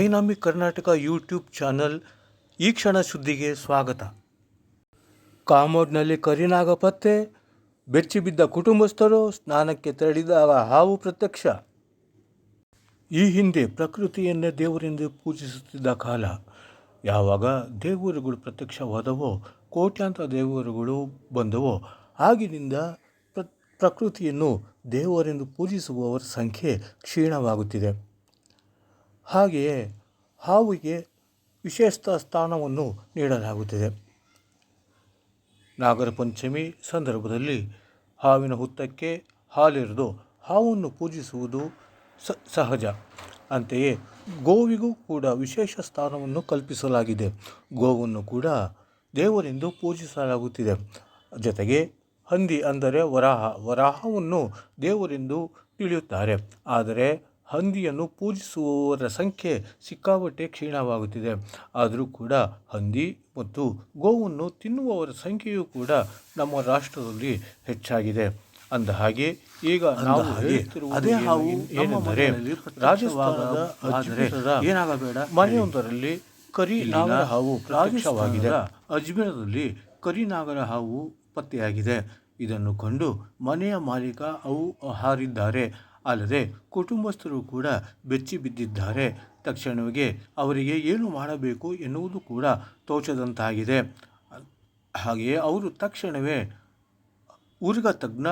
Dynamic Karnataka YouTube channel ಈ ಕ್ಷಣ ಸುದ್ದಿಗೆ ಸ್ವಾಗತ. ಕಾಮೋಡ್ನಲ್ಲಿ ಕರಿನಾಗ ಪತ್ತೆ ಬೆಚ್ಚಿ ಬಿದ್ದ ಕುಟುಂಬಸ್ಥರು ಸ್ನಾನಕ್ಕೆ ತೆರಳಿದಾಗ ಹಾವು ಪ್ರತ್ಯಕ್ಷ. ಈ ಹಿಂದೆ ಪ್ರಕೃತಿಯನ್ನೇ ದೇವರೆಂದು ಪೂಜಿಸುತ್ತಿದ್ದ ಕಾಲ. ಯಾವಾಗ ದೇವರುಗಳು ಪ್ರತ್ಯಕ್ಷವಾದವೋ, ಕೋಟ್ಯಾಂತರ ದೇವರುಗಳು ಬಂದವೋ, ಆಗಿನಿಂದ ಪ್ರ, ಪ್ರಕೃತಿಯನ್ನು ದೇವರೆಂದು ಪೂಜಿಸುವವರ ಸಂಖ್ಯೆ ಕ್ಷೀಣವಾಗುತ್ತಿದೆ. ಹಾಗೆಯೇ ಹಾವಿಗೆ ವಿಶೇಷ ಸ್ಥಾನವನ್ನು ನೀಡಲಾಗುತ್ತಿದೆ. ನಾಗರ ಪಂಚಮಿ ಸಂದರ್ಭದಲ್ಲಿ ಹಾವಿನ ಹುತ್ತಕ್ಕೆ ಹಾಲಿರಿದು ಹಾವನ್ನು ಪೂಜಿಸುವುದು ಸ, ಸಹಜ. ಅಂತೆಯೇ ಗೋವಿಗೂ ಕೂಡ ವಿಶೇಷ ಸ್ಥಾನವನ್ನು ಕಲ್ಪಿಸಲಾಗಿದೆ. ಗೋವನ್ನು ಕೂಡ ದೇವರೆಂದು ಪೂಜಿಸಲಾಗುತ್ತಿದೆ. ಜೊತೆಗೆ ಹಂದಿ ಅಂದರೆ ವರಾಹ, ವರಾಹವನ್ನು ದೇವರೆಂದು ತಿಳಿಯುತ್ತಾರೆ. ಆದರೆ ಹಂದಿಯನ್ನು ಪೂಜಿಸುವವರ ಸಂಖ್ಯೆ ಸಿಕ್ಕಾಪಟ್ಟೆ ಕ್ಷೀಣವಾಗುತ್ತಿದೆ. ಆದರೂ ಕೂಡ ಹಂದಿ ಮತ್ತು ಗೋವನ್ನು ತಿನ್ನುವವರ ಸಂಖ್ಯೆಯೂ ಕೂಡ ನಮ್ಮ ರಾಷ್ಟ್ರದಲ್ಲಿ ಹೆಚ್ಚಾಗಿದೆ. ಅಂದ ಹಾಗೆ ಈಗ ನಾವು ಹೇಳುತ್ತಿರುವುದು ಅದೇ ಹಾವು ಏನೆಂದರೆ ರಾಜಸ್ಥಾನದ ಆದರೆ ಏನಾಗಬೇಡ. ಮನೆಯೊಂದರಲ್ಲಿ ಕರಿ ನಾಗರ ಹಾವು ಪ್ರಾದೇಶವಾಗಿದೆ ಅಜ್ಮೀರದಲ್ಲಿ ಕರಿ ನಾಗರ ಹಾವು ಪತ್ತೆಯಾಗಿದೆ. ಇದನ್ನು ಕಂಡು ಮನೆಯ ಮಾಲೀಕ ಅವು ಹಾರಿದ್ದಾರೆ ಅಲ್ಲದೆ ಕುಟುಂಬಸ್ಥರು ಕೂಡ ಬೆಚ್ಚಿ ಬಿದ್ದಿದ್ದಾರೆ. ತಕ್ಷಣವೇ ಅವರಿಗೆ ಏನು ಮಾಡಬೇಕು ಎನ್ನುವುದು ಕೂಡ ತೋಚದಂತಾಗಿದೆ. ಹಾಗೆಯೇ ಅವರು ತಕ್ಷಣವೇ ಉರ್ಗ ತಜ್ಞ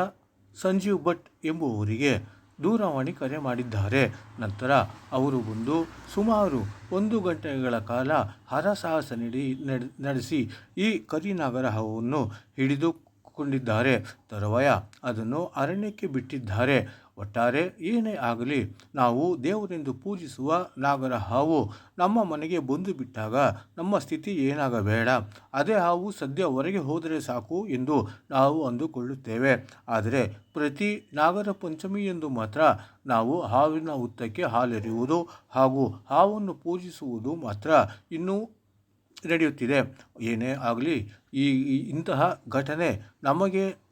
ಸಂಜೀವ್ ಭಟ್ ಎಂಬುವವರಿಗೆ ದೂರವಾಣಿ ಕರೆ ಮಾಡಿದ್ದಾರೆ. ನಂತರ ಅವರು ಬಂದು ಸುಮಾರು ಒಂದು ಗಂಟೆಗಳ ಕಾಲ ಹರಸಾಹಸ ನಡ್- ನಡೆಸಿ ಈ ಕರಿನಾಗರಹವನ್ನು ಹಿಡಿದುಕೊಂಡಿದ್ದಾರೆ. ತರುವಾಯ ಅದನ್ನು ಅರಣ್ಯಕ್ಕೆ ಬಿಟ್ಟಿದ್ದಾರೆ. ಒಟ್ಟಾರೆ ಏನೇ ಆಗಲಿ ನಾವು ದೇವರೆಂದು ಪೂಜಿಸುವ ನಾಗರ ಹಾವು ನಮ್ಮ ಮನೆಗೆ ಬಂದು ಬಿಟ್ಟಾಗ ನಮ್ಮ ಸ್ಥಿತಿ ಏನಾಗಬೇಡ. ಅದೇ ಹಾವು ಸದ್ಯ ಹೊರಗೆ ಹೋದರೆ ಸಾಕು ಎಂದು ನಾವು ಅಂದುಕೊಳ್ಳುತ್ತೇವೆ. ಆದರೆ ಪ್ರತಿ ನಾಗರ ಪಂಚಮಿಯಂದು ಮಾತ್ರ ನಾವು ಹಾವಿನ ಹುತ್ತಕ್ಕೆ ಹಾಲೆರೆಯುವುದು ಹಾಗೂ ಹಾವನ್ನು ಪೂಜಿಸುವುದು ಮಾತ್ರ ಇನ್ನೂ ನಡೆಯುತ್ತಿದೆ. ಏನೇ ಆಗಲಿ ಈ, ಈ- ಇಂತಹ ಘಟನೆ ನಮಗೆ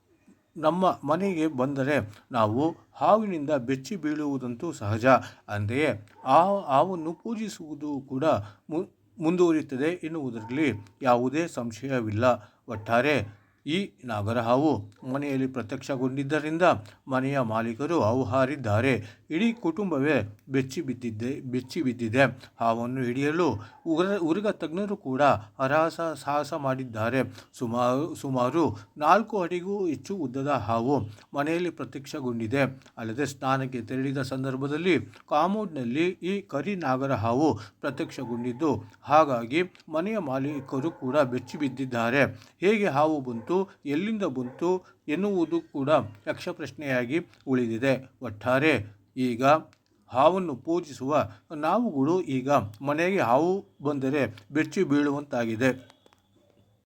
ನಮ್ಮ ಮನೆಗೆ ಬಂದರೆ ನಾವು ಹಾವಿನಿಂದ ಬೆಚ್ಚಿ ಬೀಳುವುದಂತೂ ಸಹಜ. ಅಂತೆಯೇ ಆ ಹಾವನ್ನು ಪೂಜಿಸುವುದು ಕೂಡ ಮುಂದುವರಿಯುತ್ತದೆ ಎನ್ನುವುದರಲ್ಲಿ ಯಾವುದೇ ಸಂಶಯವಿಲ್ಲ. ಒಟ್ಟಾರೆ ಈ ನಾಗರ ಹಾವು ಮನೆಯಲ್ಲಿ ಪ್ರತ್ಯಕ್ಷಗೊಂಡಿದ್ದರಿಂದ ಮನೆಯ ಮಾಲೀಕರು ಹಾವು ಹಾರಿದ್ದಾರೆ ಇಡೀ ಕುಟುಂಬವೇ ಬೆಚ್ಚಿ ಬಿದ್ದಿದ್ದೆ, ಬೆಚ್ಚಿ ಬಿದ್ದಿದೆ. ಹಾವನ್ನು ಹಿಡಿಯಲು ಉಗ್ರ, ಉರಗ ತಜ್ಞರು ಕೂಡ ಹರಾಸ, ಸಾಹಸ ಮಾಡಿದ್ದಾರೆ. ಸುಮಾರು ಸುಮಾರು ನಾಲ್ಕು ಅಡಿಗೂ ಹೆಚ್ಚು ಉದ್ದದ ಹಾವು ಮನೆಯಲ್ಲಿ ಪ್ರತ್ಯಕ್ಷಗೊಂಡಿದೆ. ಅಲ್ಲದೆ ಸ್ನಾನಕ್ಕೆ ತೆರಳಿದ ಸಂದರ್ಭದಲ್ಲಿ ಕಾಮೋಡ್ನಲ್ಲಿ ಈ ಕರಿ ನಾಗರ ಹಾವು ಪ್ರತ್ಯಕ್ಷಗೊಂಡಿದ್ದು, ಹಾಗಾಗಿ ಮನೆಯ ಮಾಲೀಕರು ಕೂಡ ಬೆಚ್ಚಿ ಬಿದ್ದಿದ್ದಾರೆ. ಹೇಗೆ ಹಾವು ಬಂತು? ಎಲ್ಲಿಂದ ಬಂತು ಎನ್ನುವುದು ಕೂಡ ಯಕ್ಷಪ್ರಶ್ನೆಯಾಗಿ ಉಳಿದಿದೆ. ಒಟ್ಟಾರೆ ಈಗ ಹಾವನ್ನು ಪೂಜಿಸುವ ನಾವುಗಳು ಈಗ ಮನೆಗೆ ಹಾವು ಬಂದರೆ ಬೆಚ್ಚಿ ಬೀಳುವಂತಾಗಿದೆ.